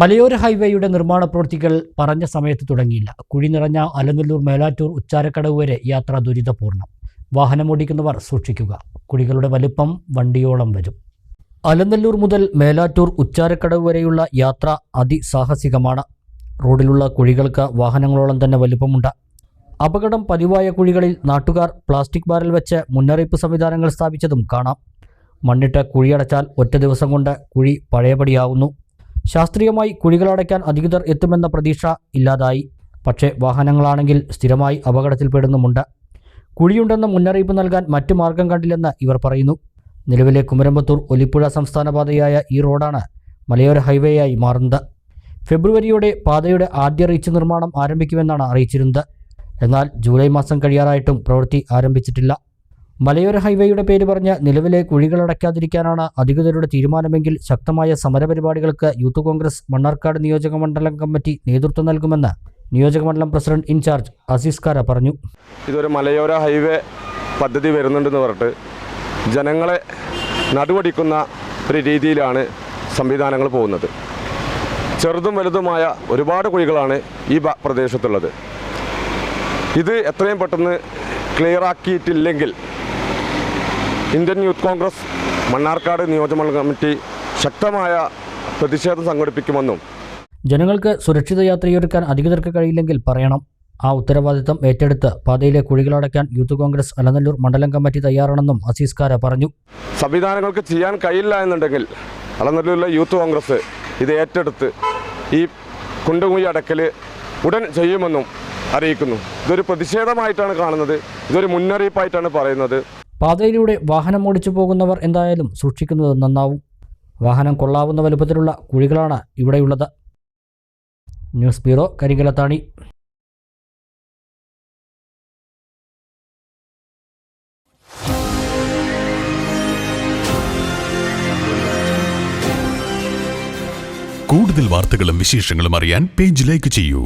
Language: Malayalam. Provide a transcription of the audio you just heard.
മലയോര ഹൈവേയുടെ നിർമ്മാണ പ്രവൃത്തികൾ പറഞ്ഞ സമയത്ത് തുടങ്ങിയില്ല. കുഴി നിറഞ്ഞ അലനല്ലൂർ മേലാറ്റൂർ ഉച്ചാരക്കടവ് വരെ യാത്ര ദുരിതപൂർണം വാഹനമോടിക്കുന്നവർ സൂക്ഷിക്കുക. കുഴികളുടെ വലിപ്പം വണ്ടിയോളം വരും. അലനല്ലൂർ മുതൽ മേലാറ്റൂർ ഉച്ചാരക്കടവ് വരെയുള്ള യാത്ര അതിസാഹസികമാണ്. റോഡിലുള്ള കുഴികൾക്ക് വാഹനങ്ങളോളം തന്നെ വലിപ്പമുണ്ട്. അപകടം പതിവായ കുഴികളിൽ നാട്ടുകാർ പ്ലാസ്റ്റിക് ബാരൽ വെച്ച് മുന്നറിയിപ്പ് സംവിധാനങ്ങൾ സ്ഥാപിച്ചതും കാണാം. മണ്ണിട്ട് കുഴിയടച്ചാൽ ഒറ്റ ദിവസം കൊണ്ട് കുഴി പഴയപടിയാവുന്നു. ശാസ്ത്രീയമായി കുഴികളടയ്ക്കാൻ അധികൃതർ എത്തുമെന്ന പ്രതീക്ഷ ഇല്ലാതായി. പക്ഷേ വാഹനങ്ങളാണെങ്കിൽ സ്ഥിരമായി അപകടത്തിൽപ്പെടുന്നുമുണ്ട്. കുഴിയുണ്ടെന്ന് മുന്നറിയിപ്പ് നൽകാൻ മറ്റു മാർഗം കണ്ടില്ലെന്ന് ഇവർ പറയുന്നു. നിലവിലെ കുമരമ്പത്തൂർ ഒലിപ്പുഴ സംസ്ഥാന പാതയായ ഈ റോഡാണ് മലയോര ഹൈവേയായി മാറുന്നത്. ഫെബ്രുവരിയോടെ പാതയുടെ ആദ്യ റീച്ച് നിർമ്മാണം ആരംഭിക്കുമെന്നാണ് അറിയിച്ചിരുന്നത്. എന്നാൽ ജൂലൈ മാസം കഴിയാറായിട്ടും പ്രവൃത്തി ആരംഭിച്ചിട്ടില്ല. മലയോര ഹൈവേയുടെ പേര് പറഞ്ഞ് നിലവിലെ കുഴികളടയ്ക്കാതിരിക്കാനാണ് അധികൃതരുടെ തീരുമാനമെങ്കിൽ ശക്തമായ സമരപരിപാടികൾക്ക് യൂത്ത് കോൺഗ്രസ് മണ്ണാർക്കാട് നിയോജക മണ്ഡലം കമ്മിറ്റി നേതൃത്വം നൽകുമെന്ന് നിയോജക മണ്ഡലം പ്രസിഡന്റ് ഇൻചാർജ് അസീസ് കാര പറഞ്ഞു. ഇതൊരു മലയോര ഹൈവേ പദ്ധതി വരുന്നുണ്ടെന്ന് പറഞ്ഞിട്ട് ജനങ്ങളെ നടുവടിക്കുന്ന ഒരു രീതിയിലാണ് സംവിധാനങ്ങൾ പോകുന്നത്. ചെറുതും വലുതുമായ ഒരുപാട് കുഴികളാണ് ഈ പ്രദേശത്തുള്ളത്. ഇത് എത്രയും പെട്ടെന്ന് ക്ലിയർ ആക്കിയിട്ടില്ലെങ്കിൽ ഇന്ത്യൻ യൂത്ത് കോൺഗ്രസ് മണ്ണാർക്കാട് നിയോജകമണ്ഡല കമ്മിറ്റി ശക്തമായ പ്രതിഷേധം സംഘടിപ്പിക്കുമെന്നും ജനങ്ങൾക്ക് സുരക്ഷിത യാത്രയൊരുക്കാൻ അധികൃതർക്ക് കഴിയില്ലെങ്കിൽ പറയണം. ആ ഉത്തരവാദിത്തം ഏറ്റെടുത്ത് പാതയിലെ കുഴികളടയ്ക്കാൻ യൂത്ത് കോൺഗ്രസ് അലനല്ലൂർ മണ്ഡലം കമ്മിറ്റി തയ്യാറാണെന്നും അസീസ് കാര പറഞ്ഞു. സംവിധാനങ്ങൾക്ക് ചെയ്യാൻ കഴിയില്ല എന്നുണ്ടെങ്കിൽ അലനല്ലൂരിലെ യൂത്ത് കോൺഗ്രസ് ഇത് ഏറ്റെടുത്ത് ഈ കുണ്ടുകുഴി അടക്കൽ ഉടൻ ചെയ്യുമെന്നും അറിയിക്കുന്നു. ഇതൊരു പ്രതിഷേധമായിട്ടാണ് കാണുന്നത്. ഇതൊരു മുന്നറിയിപ്പായിട്ടാണ് പറയുന്നത്. പാതയിലൂടെ വാഹനം ഓടിച്ചു പോകുന്നവർ എന്തായാലും സൂക്ഷിക്കുന്നത് നന്നാവും. വാഹനം കൊള്ളാവുന്ന വലുപ്പത്തിലുള്ള കുഴികളാണ് ഇവിടെയുള്ളത്. ന്യൂസ് ബ്യൂറോ കരികലത്താണി കൂടുതൽ വാർത്തകളും വിശേഷങ്ങളും അറിയാൻ പേജ് ലൈക്ക് ചെയ്യൂ.